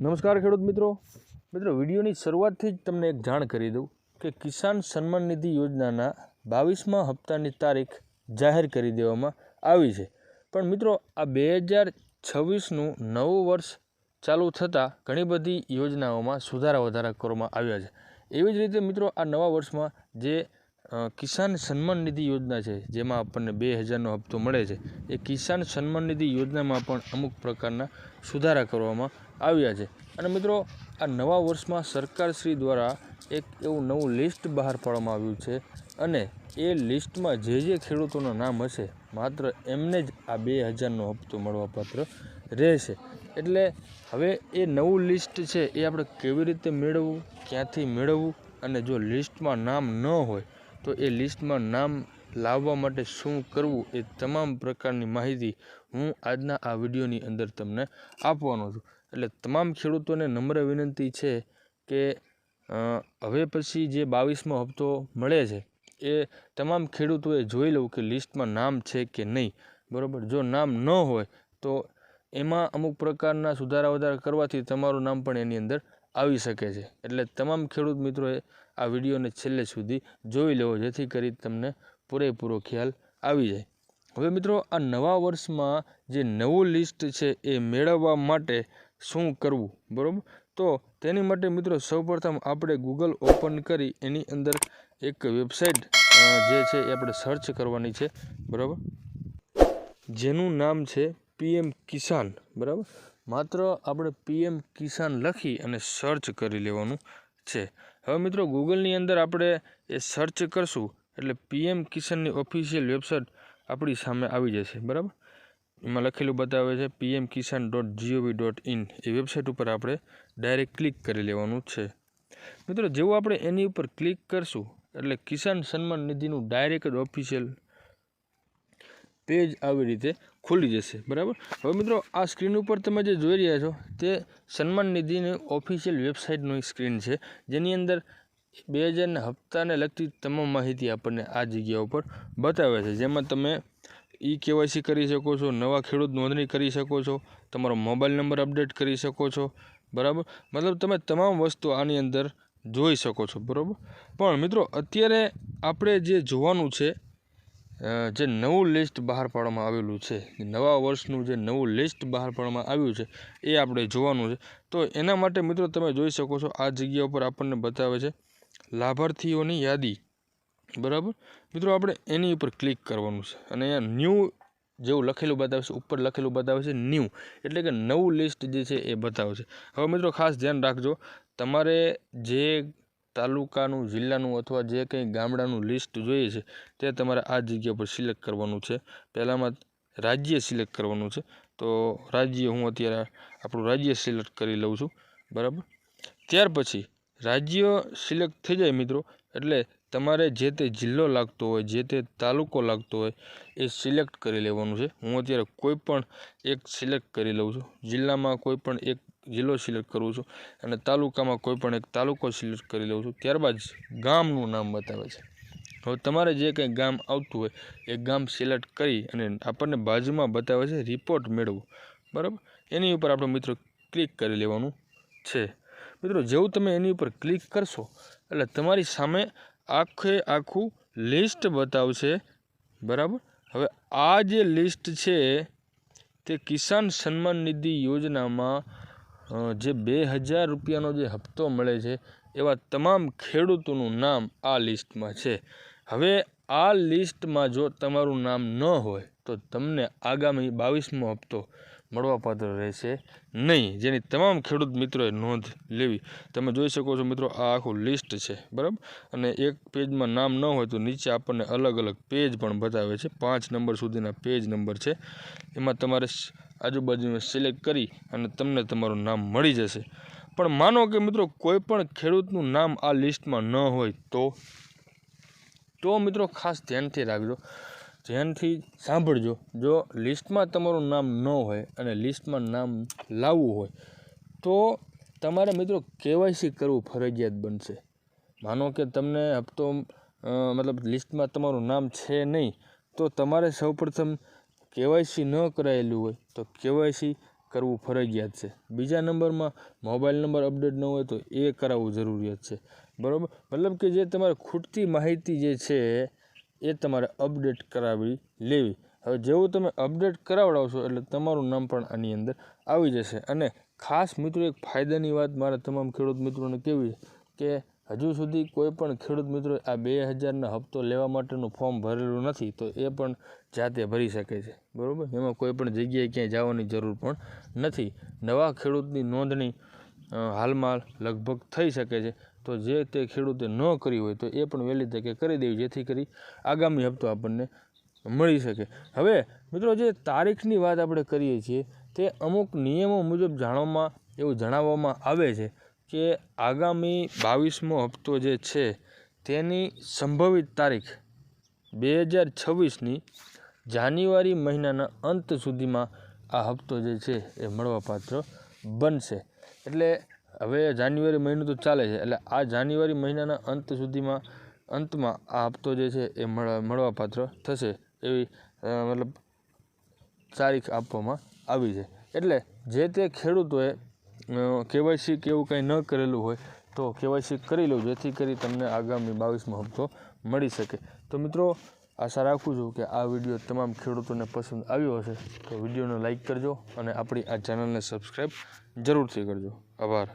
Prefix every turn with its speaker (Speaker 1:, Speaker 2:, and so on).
Speaker 1: નમસ્કાર ખેડૂત મિત્રો. મિત્રો, વિડીયોની શરૂઆતથી જ તમને એક જાણ કરી દઉં કે કિસાન સન્માન નિધિ યોજનાના બાવીસમા હપ્તાની તારીખ જાહેર કરી દેવામાં આવી છે. પણ મિત્રો, આ બે હજાર છવ્વીસનું નવું વર્ષ ચાલુ થતાં ઘણી બધી યોજનાઓમાં સુધારા વધારા કરવામાં આવ્યા છે. એવી જ રીતે મિત્રો, આ નવા વર્ષમાં જે કિસાન સન્માન નિધિ યોજના છે, જેમાં આપણને બે હજારનો હપ્તો મળે છે, એ કિસાન સન્માન નિધિ યોજનામાં પણ અમુક પ્રકારના સુધારા કરવામાં આવ્યા છે. અને મિત્રો, આ નવા વર્ષમાં સરકારશ્રી દ્વારા એક એવું નવું લિસ્ટ બહાર પાડવામાં આવ્યું છે. અને એ લિસ્ટમાં જે જે ખેડૂતોના નામ હશે, માત્ર એમને જ આ બે હજારનો હપ્તો મળવાપાત્ર રહેશે. એટલે હવે એ નવું લિસ્ટ છે, એ આપણે કેવી રીતે મેળવવું, ક્યાંથી મેળવવું, અને જો લિસ્ટમાં નામ ન હોય, તો એ લિસ્ટમાં નામ લાવવા માટે શું કરવું, એ તમામ પ્રકારની માહિતી હું આજના આ વિડીયોની અંદર તમને આપવાનો છું. એટલે તમામ ખેડૂતોને નમ્ર વિનંતી છે કે હવે પછી જે બાવીસમો હપ્તો મળે છે, એ તમામ ખેડૂતોએ જોઈ લઉં કે લિસ્ટમાં નામ છે કે નહીં. બરાબર? જો નામ ન હોય, તો એમાં અમુક પ્રકારના સુધારા વધારા કરવાથી તમારું નામ પણ એની અંદર આવી શકે છે. એટલે તમામ ખેડૂત મિત્રોએ આ વિડીયોને છેલ્લે સુધી જોઈ લેવો, જેથી કરી તમને પૂરેપૂરો ખ્યાલ આવી જાય. હવે મિત્રો, આ નવા વર્ષમાં જે નવું લિસ્ટ છે એ મેળવવા માટે શું કરવું, બરાબર? તો તેની માટે મિત્રો સૌપ્રથમ આપણે ગૂગલ ઓપન કરી એની અંદર એક વેબસાઇટ જે છે એ આપણે સર્ચ કરવાની છે, બરાબર? જેનું નામ છે પીએમ કિસાન બરાબર? માત્ર આપણે પીએમ કિસાન લખી અને સર્ચ કરી લેવાનું છે. હવે મિત્રો ગૂગલની અંદર આપણે એ સર્ચ કરશું એટલે પીએમ કિસાનની ઓફિશિયલ વેબસાઇટ આપણી સામે આવી જશે, બરાબર? એમાં લખેલું બતાવે છે PM Kisan dot G O V dot in A website ઉપર આપણે ડાયરેક્ટ ક્લિક કરી લેવાનું છે. મિત્રો, જેવું આપણે એની ઉપર ક્લિક કરશું, એટલે Kisan Samman નિધિનું direct official page આવી રીતે ખુલી જશે. બરાબર? હવે મિત્રો, આ સ્ક્રીન ઉપર તમે જે જોઈ રહ્યા છો, તે સન્માન નિધિની ઓફિશિયલ વેબસાઇટની સ્ક્રીન છે, જેની અંદર બે હજારના હપ્તાને લગતી તમામ માહિતી આપણને આ જગ્યા ઉપર બતાવે છે. જેમાં તમે ઈ કેવાયસી કરી શકો છો, નવા ખેડૂત નોંધણી કરી શકો છો, તમારો મોબાઈલ નંબર અપડેટ કરી શકો છો, બરાબર? મતલબ તમે તમામ વસ્તુ આની અંદર જોઈ શકો છો, બરાબર? પણ મિત્રો, અત્યારે આપણે જે જોવાનું છે જે નવું લિસ્ટ બહાર પાડવામાં આવેલું છે નવા વર્ષનું જે નવું લિસ્ટ બહાર પાડવામાં આવ્યું છે, એ આપણે જોવાનું છે. તો એના માટે મિત્રો તમે જોઈ શકો છો, આ જગ્યા ઉપર આપણને બતાવે છે, લાભાર્થીઓની યાદી. બરાબર? મિત્રો, આપણે એની ઉપર ક્લિક કરવાનું છે. અને અહીંયા ન્યૂ જેવું લખેલું બતાવે છે ઉપર લખેલું બતાવે છે ન્યૂ એટલે કે નવું લિસ્ટ જે છે એ બતાવે છે હવે મિત્રો, ખાસ ધ્યાન રાખજો, તમારે જે તાલુકાનું, જિલ્લાનું અથવા જે કંઈ ગામડાનું લિસ્ટ જોઈએ છે, તે તમારે આ જગ્યા પર સિલેક્ટ કરવાનું છે. પહેલાંમાં રાજ્ય સિલેક્ટ કરવાનું છે. તો રાજ્ય હું અત્યારે આપણું રાજ્ય સિલેક્ટ કરી લઉં છું. બરાબર? ત્યાર પછી રાજ્ય સિલેક્ટ થઈ જાય મિત્રો, એટલે તમારે જે તે જિલ્લો લાગતો હોય, જે તે તાલુકો લાગતો હોય, એ સિલેક્ટ કરી લેવાનું છે. હું અત્યારે કોઈ પણ એક સિલેક્ટ કરી લઉં છું. જિલ્લામાં કોઈ પણ એક જિલ્લો સિલેક્ટ કરું છું અને તાલુકામાં કોઈ પણ એક તાલુકો સિલેક્ટ કરી લઉં છું. ત્યારબાદ ગામનું નામ બતાવે છે. હવે તમારે જે કંઈ ગામ આવતું હોય, એ ગામ સિલેક્ટ કરી અને આપણને બાજુમાં બતાવે છે રિપોર્ટ મેળવો. બરાબર? એની ઉપર આપણે મિત્રો ક્લિક કરી લેવાનું છે. મિત્રો, જેવું તમે એની ઉપર ક્લિક કરશો, એટલે તમારી સામે આખે આખું લિસ્ટ બતાવશે. બરાબર? હવે આ જે લિસ્ટ છે, તે કિસાન સન્માન નિધિ યોજનામાં જે બે હજાર રૂપિયાનો જે હપ્તો મળે છે, એવા તમામ ખેડૂતોનું નામ આ લિસ્ટમાં છે. હવે આ લિસ્ટમાં જો તમારું નામ ન હોય, તો તમને આગામી બાવીસમો હપ્તો મળવાપાત્ર રહેશે નહીં. જેની તમામ ખેડૂત મિત્રોએ નોંધ લેવી. તમે જોઈ શકો છો મિત્રો, આ આખું લિસ્ટ છે, બરાબર? અને એક પેજમાં નામ ન હોય તો નીચે આપણને અલગ અલગ પેજ પણ બતાવે છે. પાંચ નંબર સુધીના પેજ નંબર છે. એમાં તમારે આજુબાજુને સિલેક્ટ કરી અને તમને તમારું નામ મળી જશે. પણ માનો કે મિત્રો, કોઈ પણ ખેડૂતનું નામ આ લિસ્ટમાં ન હોય તો તો મિત્રો ખાસ ધ્યાનથી રાખજો. ધ્યાનથી સાંભળજો. જો લિસ્ટમાં તમારું નામ ન હોય અને લિસ્ટમાં નામ લાવવું હોય, તો તમારે મિત્રો કેવાયસી કરવું ફરજિયાત બનશે. માનો કે તમને હપ્તો મતલબ લિસ્ટમાં તમારું નામ છે નહીં, તો તમારે સૌપ્રથમ કેવાયસી ન કરાયેલું હોય, તો કેવાયસી કરવું ફરજિયાત છે. બીજા નંબરમાં મોબાઈલ નંબર અપડેટ ન હોય તો એ કરાવવું જરૂરિયાત છે. બરાબર? મતલબ કે જે તમારે ખૂટતી માહિતી જે છે એ તમારે અપડેટ કરાવી લેવી. હવે જેવું તમે અપડેટ કરાવડાવશો એટલે તમારું નામ પણ આની અંદર આવી જશે. અને ખાસ મિત્રો એક ફાયદાની વાત મારા તમામ ખેડૂત મિત્રોને કેવી કે હજુ સુધી કોઈ પણ ખેડૂત મિત્રો આ બે હજારના હપ્તો લેવા માટેનું ફોર્મ ભરેલું નથી, તો એ પણ જાતે ભરી શકે છે. બરાબર? એમાં કોઈ પણ જગ્યાએ ક્યાંય જવાની જરૂર પણ નથી. નવા ખેડૂતની નોંધણી હાલમાં લગભગ થઈ શકે છે. તો જે તે ખેડૂતે ન કરી હોય તો એ પણ વહેલી તકે કરી દેવી, જેથી કરી આગામી હપ્તો આપણને મળી શકે. હવે, મિત્રો, જે તારીખની વાત આપણે કરીએ છીએ, તે અમુક નિયમો મુજબ જાણવામાં, એવું જણાવવામાં આવે છે કે આગામી બાવીસમો હપ્તો જે છે, તેની સંભવિત તારીખ બે હજાર છવ્વીસની જાન્યુઆરી મહિનાના અંત સુધીમાં આ હપ્તો જે છે, એ મળવાપાત્ર બનશે. એટલે હવે જાન્યુઆરી મહિનો તો ચાલે છે. એટલે આ જાન્યુઆરી મહિનાના અંત સુધીમાં, અંતમાં આ હપ્તો જે છે એ મળવા, મળવાપાત્ર થશે એવી મતલબ તારીખ આપવામાં આવી છે. એટલે જે તે ખેડૂતોએ કેવાયસી કે એવું કંઈ ન કરેલું હોય તો કેવાયસી કરી લો જેથી કરી તમને આગામી બાવીસમો હપ્તો મળી શકે. તો મિત્રો આશા રાખું છું કે આ વીડિયો તમામ ખેડૂતોને પસંદ આવ્યો હશે. તો વિડીયોને લાઇક કરજો અને આપણી આ ચેનલને સબસ્ક્રાઈબ જરૂરથી કરજો. આભાર.